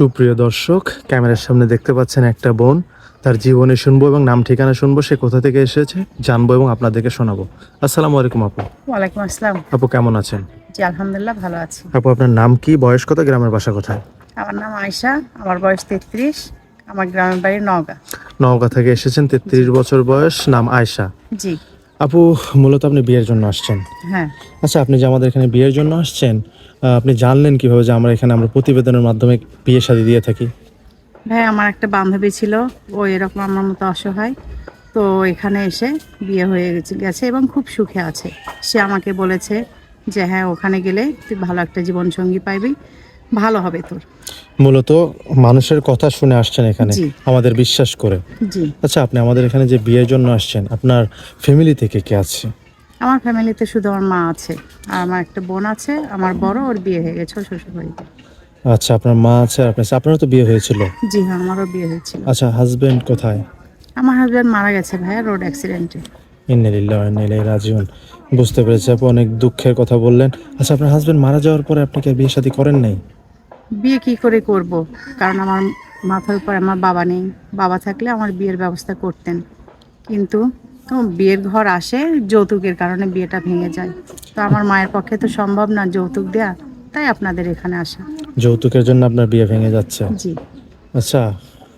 সুপ্রিয় দর্শক ক্যামেরার সামনে দেখতে পাচ্ছেন একটা বোন। তার জীবনে শুনব এবং নাম ঠিকানা শুনব সে কোথা থেকে এসেছে জানব এবং আপনাদেরকে শোনাবো। আসসালামু আলাইকুম আপু। ওয়ালাইকুম আসসালাম। আপু কেমন আছেন? জি আলহামদুলিল্লাহ ভালো আছি। আপু আপনার নাম কি? বয়স কত? গ্রামের বাসা কোথায়? আমার নাম আয়শা আমার বয়স তেত্রিশ আমার গ্রামের বাড়ি নওগাঁ। নওগাঁ থেকে এসেছেন তেত্রিশ বছর বয়স নাম আয়শা। জি। আপু মূলত আপনি বিয়ের জন্য আসছেন। হ্যাঁ। আচ্ছা আপনি যে আমাদের এখানে বিয়ের জন্য আসছেন আপনি জানলেন কীভাবে যে আমরা এখানে আমরা প্রতিবেদনের মাধ্যমে বিয়ে শাদী দিয়ে থাকি? ভাই আমার একটা বান্ধবী ছিল ও এরকম আমার মতো অসহায়। তো এখানে এসে বিয়ে হয়ে গেছে- গেছে এবং খুব সুখে আছে। সে আমাকে বলেছে যে হ্যাঁ ওখানে গেলে তুই ভালো একটা জীবনসঙ্গী পাইবি ভালো হবে তোর। মূলত মানুষের কথা শুনে আসছেন এখানে আমাদের বিশ্বাস করে। জি। আচ্ছা আপনি আমাদের এখানে যে বিয়ের জন্য আসছেন আপনার ফ্যামিলি থেকে কে আছে? আমার ফ্যামিলিতে শুধু আমার মা আছে আর আমার একটা বোন আছে আমার বড় ওর বিয়ে হয়ে গেছে ওর শ্বশুরবাড়িতে। আচ্ছা আপনার মা আছে আর আপনার আপনারও তো বিয়ে হয়েছিল? জি হ্যাঁ আমারও বিয়ে হয়েছিল। আচ্ছা হাজবেন্ড কোথায়? আমার হাজব্যান্ড মারা গেছে ভাইয়া রোড অ্যাক্সিডেন্টে ইন্নালিল্লাহ ওয়া ইন্না রাজিউন। বুঝতে পেরেছি আপু অনেক দুঃখের কথা বললেন। আচ্ছা আপনার হাজবেন্ড মারা যাওয়ার পরে আপনি কি আর বিয়ে শাদী করেন নাই? বিয়ে কি করে করব? কারণ আমার মাথার উপর আমার বাবা নেই। বাবা থাকলে আমার বিয়ের ব্যবস্থা করতেন। কিন্তু তো বিয়ের ঘর আসে যৌতুকের কারণে বিয়েটা ভেঙে যায়। তো আমার মায়ের পক্ষে তো সম্ভব না যৌতুক দেয়া তাই আপনাদের এখানে আসা। যৌতুকের জন্য আপনার বিয়ে ভেঙে যাচ্ছে? জি। আচ্ছা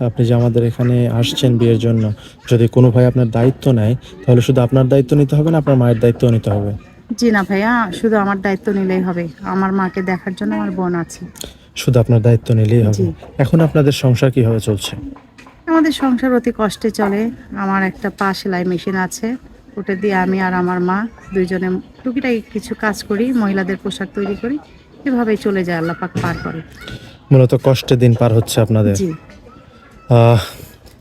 আপনি যে আমাদের এখানে আসছেন বিয়ের জন্য যদি কোনো ভাই আপনার দায়িত্ব নেয় তাহলে শুধু আপনার দায়িত্ব নিতে হবে না আপনার মায়ের দায়িত্ব নিতে হবে? জি না ভাইয়া শুধু আমার দায়িত্ব নিলেই হবে। আমার মাকে দেখার জন্য আমার বোন আছে। শুধু আপনার দায়িত্ব নিলেই হবে? এখন আপনাদের সংসার কীভাবে চলছে? আমাদের সংসার অতি কষ্টে চলে। আমার একটা পা সেলাই মেশিন আছে। ওটা দিয়ে আমি আর আমার মা দুইজনে টুকিটাই কিছু কাজ করি মহিলাদের পোশাক তৈরি করি। এভাবেই চলে যায় আল্লাপাক পার করে। মূলত কষ্টের দিন পার হচ্ছে আপনাদের। জি।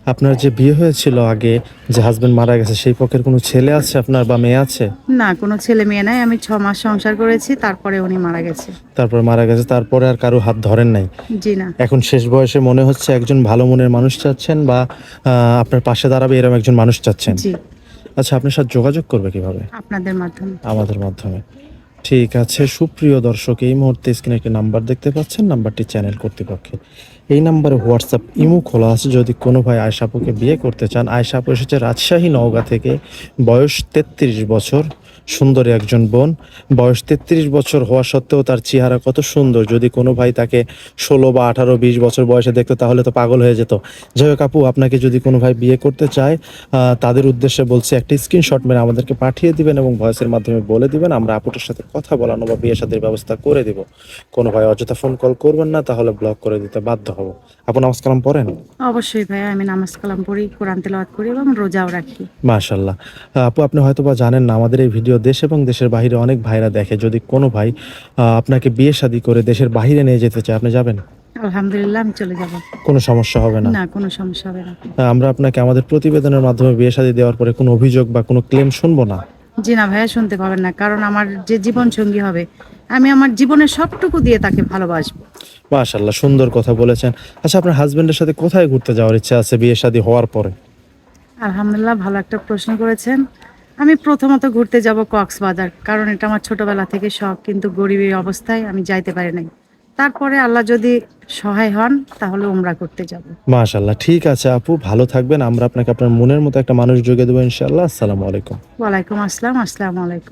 আপনার যে বিয়ে হয়েছিল আগে যে হাজবেন্ড মারা গেছে সেই পক্ষের কোনো ছেলে আছে আপনার বা মেয়ে আছে? না কোনো ছেলে মেয়ে নাই। আমি ছ মাস সংসার করেছি তারপরে উনি মারা গেছে। তারপর মারা গেছে তারপরে আর কারও হাত ধরেন নাই? জি না। এখন শেষ বয়সে মনে হচ্ছে একজন ভালো মনের মানুষ চাচ্ছেন বা আপনার পাশে দাঁড়াবে এরকম একজন মানুষ চাচ্ছেন? জি। আচ্ছা আপনার সাথে যোগাযোগ করবে কীভাবে? আপনাদের মাধ্যমে। আমাদের মাধ্যমে। ঠিক আছে, সুপ্রিয় দর্শক, এই মুহূর্তে স্ক্রিনে একটি নাম্বার দেখতে পাচ্ছেন নাম্বারটি চ্যানেল কর্তৃপক্ষের। এই নাম্বারে হোয়াটসঅ্যাপ ইমু খোলা আছে, যদি কোনো ভাই আয়সাপুকে বিয়ে করতে চান আয়সাপু এসেছে রাজশাহী নওগাঁ থেকে, বয়স তেত্রিশ বছর। সুন্দরী একজন বোন। বয়স তেত্রিশ বছর হওয়া সত্ত্বেও তার চেহারা কত সুন্দর। যদি কোনো ভাই তাকে ষোলো বা আঠারো বিশ বছর বয়সে দেখতো তাহলে তো পাগল হয়ে যেত। যাই হোক আপু আপনাকে যদি কোনো ভাই বিয়ে করতে চায় তাদের উদ্দেশ্যে বলছি একটি স্ক্রিনশট মেরে আমাদেরকে পাঠিয়ে দিবেন এবং ভয়েসের মাধ্যমে বলে দিবেন। আমরা আপুটার সাথে কথা বলানো বা বিয়ে সাথে ব্যবস্থা করে দিব। কোনো ভাই অযথা ফোন কল করবেন না তাহলে ব্লক করে দিতে বাধ্য হব। আপু নামাজ কালাম পড়েন? অবশ্যই ভাইয়া আমি নামাজ কালাম পড়ি কোরআন তেলাওয়াত করি এবং রোজাও রাখি। মাশাল্লাহ আপু আপনি হয়তো বা জানেন না আমাদের এই ভিডিও দেশ এবং দেশের বাইরে অনেক ভাইরা দেখে যদি কোনো ভাই আপনাকে বিয়ে শাদী করে দেশের বাইরে নিয়ে যেতে চায় আপনি যাবেন? আলহামদুলিল্লাহ আমি চলে যাব। কোনো সমস্যা হবে না? না কোনো সমস্যা হবে না। আমরা আপনাকে আমাদের প্রতিবেদনের মাধ্যমে বিয়ে শাদী দেওয়ার পরে কোনো অভিযোগ বা কোনো ক্লেম শুনব না? জি না ভাইয়া শুনতে পাবেন না। কারণ আমার যে জীবন সঙ্গী হবে আমি আমার জীবনের সবটুকু দিয়ে তাকে ভালোবাসবো। মাশাল্লাহ সুন্দর কথা বলেছেন। আচ্ছা আপনার হাজবেন্ডের সাথে কোথায় ঘুরতে যাওয়ার ইচ্ছা আছে বিয়ে শাদী হওয়ার পরে? আলহামদুলিল্লাহ ভালো একটা প্রশ্ন করেছেন। আমি প্রথমত ঘুরতে যাব কক্সবাজার কারণ এটা আমার ছোটবেলা থেকে শখ কিন্তু গরিবের অবস্থায় আমি যাইতে পারি নাই। তারপরে আল্লাহ যদি সহায় হন তাহলে উমরা করতে যাব। মাশাআল্লাহ ঠিক আছে আপু ভালো থাকবেন। আমরা আপনাকে আপনার মনের মতো একটা মানুষ যোগে দেবো ইনশাআল্লাহ। আসসালামু আলাইকুম। ওয়ালাইকুম আসসালাম আসসালামু আলাইকুম।